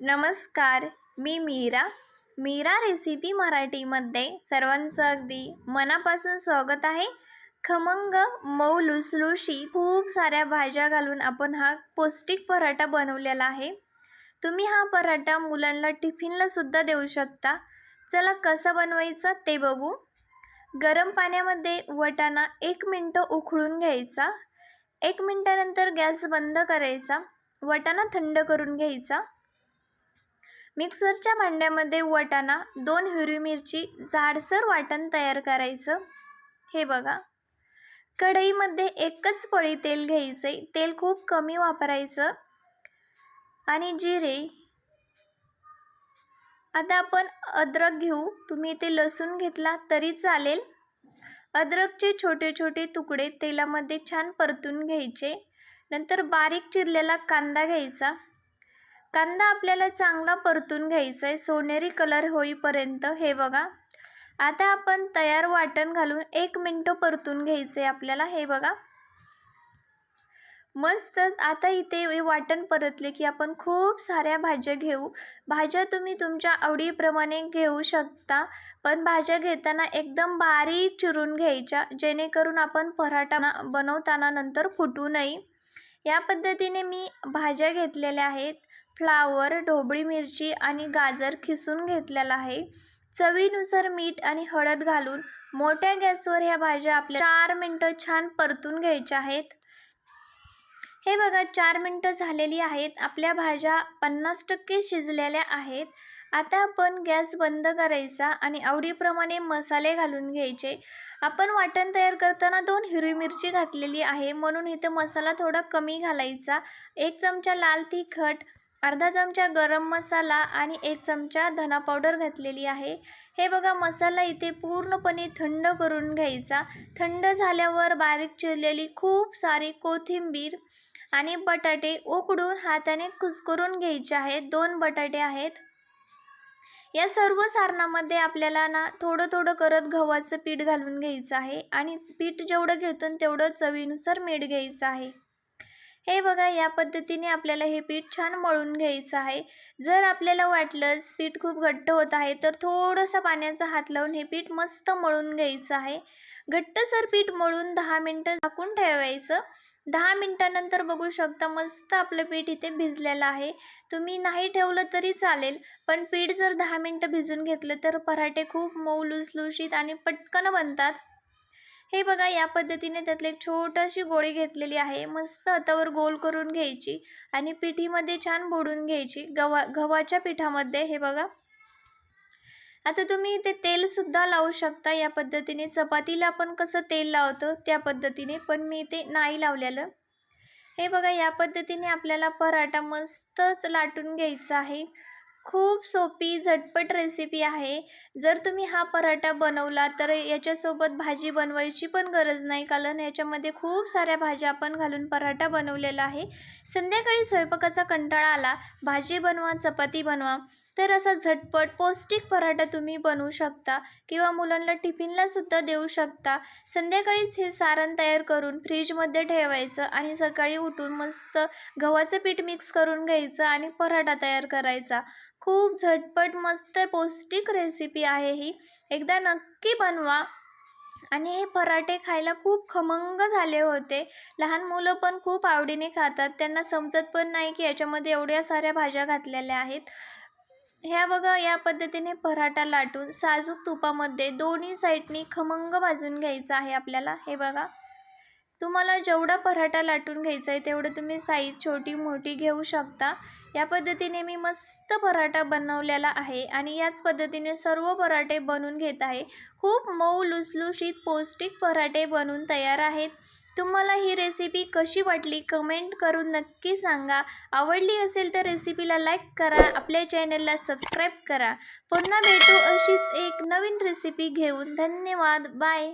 नमस्कार मी मीरा. मीरा रेसिपी मराठीमध्ये सर्वांचं अगदी मनापासून स्वागत आहे. खमंग मऊ लुसलुशी खूप साऱ्या भाज्या घालून आपण हा पौष्टिक पराठा बनवलेला आहे. तुम्ही हा पराठा मुलांना टिफिनला सुद्धा देऊ शकता. चला कसा बनवायचा ते बघू. गरम पाण्यामध्ये वटाणा एक मिनटं उकळून घ्यायचा. एक मिनटानंतर गॅस बंद करायचा. वटाणा थंड करून घ्यायचा. मिक्सरच्या भांड्यामध्ये वटाणा दोन हिरवी मिरची जाडसर वाटण तयार करायचं. हे बघा. कढईमध्ये एकच पळी तेल घ्यायचे तेल खूप कमी वापरायचं. आणि जिरे. आता आपण अद्रक घेऊ. तुम्ही इथे लसूण घेतला तरी चालेल. अद्रकचे छोटे छोटे तुकडे तेलामध्ये छान परतून घ्यायचे. नंतर बारीक चिरलेला कांदा घ्यायचा. कांदा आपल्याला चांगला परतून घ्यायचा आहे सोनेरी कलर होईपर्यंत. हे बघा. आता आपण तयार वाटण घालून एक मिनटं परतून घ्यायचं आहे आपल्याला. हे बघा. मस्तच आता इथे वाटण परतले की आपण खूप साऱ्या भाज्या घेऊ. भाज्या तुम्ही तुमच्या आवडीप्रमाणे घेऊ शकता पण भाज्या घेताना एकदम बारीक चिरून घ्यायच्या जेणेकरून आपण पराठा बनवताना नंतर फुटू नये. या पद्धतीने मी भाज्या घेतलेल्या आहेत. फ्लावर ढोबळी मिरची आणि गाजर खिसून घेतलेला आहे. चवीनुसार मीठ आणि हळद घालून मोठ्या गॅसवर ह्या भाज्या आपल्या चार मिनटं छान परतून घ्यायच्या आहेत. हे बघा चार मिनटं झालेली आहेत. आपल्या भाज्या पन्नास टक्के शिजलेल्या आहेत. आता आपण गॅस बंद करायचा आणि आवडीप्रमाणे मसाले घालून घ्यायचे. आपण वाटण तयार करताना दोन हिरवी मिरची घातलेली आहे. म्हणून इथं मसाला थोडा कमी घालायचा. एक चमचा लाल तिखट अर्धा चमचा गरम मसाला आणि एक चमचा धना पावडर घातलेली आहे. हे बघा मसाला इथे पूर्णपणे थंड करून घ्यायचा. थंड झाल्यावर बारीक चिरलेली खूप सारी कोथिंबीर आणि बटाटे उकडून हाताने कुस्करून घ्यायचे आहेत. दोन बटाटे आहेत. या सर्व सारणामध्ये आपल्याला ना थोडं थोडं करत गव्हाचं पीठ घालून घ्यायचं आहे आणि पीठ जेवढं घेतो तेवढं चवीनुसार मीठ घ्यायचं आहे. हे बघा या पद्धतीने आपल्याला हे पीठ छान मळून घ्यायचं आहे. जर आपल्याला वाटलंच पीठ खूप घट्ट होत आहे तर थोडंसं पाण्याचा हात लावून हे पीठ मस्त मळून घ्यायचं आहे. घट्टसर पीठ मळून दहा मिनटं झाकून ठेवायचं. दहा मिनटानंतर बघू शकता मस्त आपलं पीठ इथे भिजलेलं आहे. तुम्ही नाही ठेवलं तरी चालेल पण पीठ जर दहा मिनटं भिजून घेतलं तर पराठे खूप मऊ लुसलुशीत आणि पटकन बनतात. हे बघा या पद्धतीने त्यातली एक छोटीशी गोळी घेतलेली आहे. मस्त हातावर गोल करून घ्यायची आणि पिठीमध्ये छान बोडून घ्यायची. गव्हा गव्हाच्या पिठामध्ये हे बघा. आता तुम्ही इथे तेलसुद्धा लावू शकता या पद्धतीने. चपातीला आपण कसं तेल लावतो त्या पद्धतीने पण मी इथे नाही लावलेलं. हे बघा या पद्धतीने आपल्याला पराठा मस्तच लाटून घ्यायचा आहे. खूप सोपी झटपट रेसिपी आहे. जर तुम्ही हा पराठा बनवला तर याच्यासोबत भाजी बनवायची पण गरज नाही कारण याच्यामध्ये खूप साऱ्या भाज्या आपण घालून पराठा बनवलेला आहे. संध्याकाळी स्वयंपाकाचा कंटाळा आला भाजी बनवा चपाती बनवा. तर असा झटपट पौष्टिक पराठा तुम्ही बनवू शकता किंवा मुलांना टिफिनलासुद्धा देऊ शकता. संध्याकाळीच हे सारण तयार करून फ्रीजमध्ये ठेवायचं आणि सकाळी उठून मस्त गव्हाचं पीठ मिक्स करून घ्यायचं आणि पराठा तयार करायचा. खूप झटपट मस्त पौष्टिक रेसिपी आहे ही. एकदा नक्की बनवा. आणि हे पराठे खायला खूप खमंग झाले होते. लहान मुलं पण खूप आवडीने खातात. त्यांना समजत पण नाही की याच्यामध्ये एवढ्या साऱ्या भाज्या घातलेल्या आहेत. ह्या बघा या पद्धतीने पराठा लाटून साजूक तुपामध्ये दोन्ही साईडनी खमंग भाजून घ्यायचं आहे आपल्याला. हे बघा तुम्हाला जेवढा पराठा लाटून घ्यायचा आहे तेवढं तुम्ही साईज छोटी मोठी घेऊ शकता. या पद्धतीने मी मस्त पराठा बनवलेला आहे आणि याच पद्धतीने सर्व पराठे बनवून घेत आहे. खूप मऊ लुसलुशीत पौष्टिक पराठे बनवून तयार आहेत. तुम्हाला ही रेसिपी कशी वाटली? कमेंट करून नक्की सांगा. आवडली असेल तर रेसिपीला लाईक करा. आपल्या चॅनलला सबस्क्राईब करा. पुन्हा भेटू अशीच एक नवीन रेसिपी घेऊन. धन्यवाद. बाय